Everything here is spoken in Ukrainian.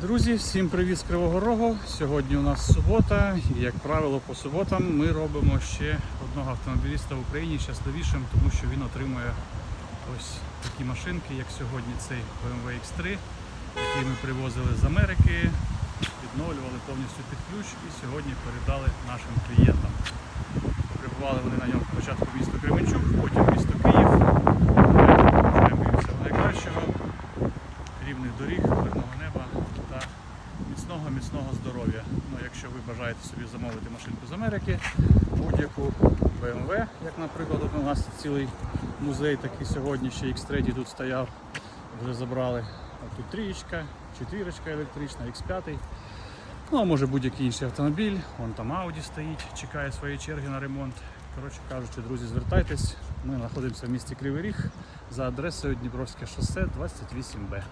Друзі, всім привіт з Кривого Рогу. Сьогодні у нас субота, і як правило, по суботам ми робимо ще одного автомобіліста в Україні щасливішим, тому що він отримує ось такі машинки, як сьогодні цей BMW X3, який ми привозили з Америки, відновлювали повністю під ключ і сьогодні передали нашим клієнтам. Прибували вони на ньому спочатку місто Кременчук, потім місто Київ. Бажаємо їм всього найкращого рівних доріг, мирного неба міцного міцного здоров'я. Ну, якщо ви бажаєте собі замовити машинку з Америки, будь-яку BMW, як наприклад, у нас цілий музей такий сьогодні, ще X3 тут стояв, вже забрали. А тут трієчка, четвірочка електрична, X5. Ну, а може будь-який інший автомобіль, вон там Audi стоїть, чекає своєї черги на ремонт. Коротше кажучи, друзі, звертайтесь. Ми знаходимося в місті Кривий Ріг за адресою Дніпровське шосе 28Б.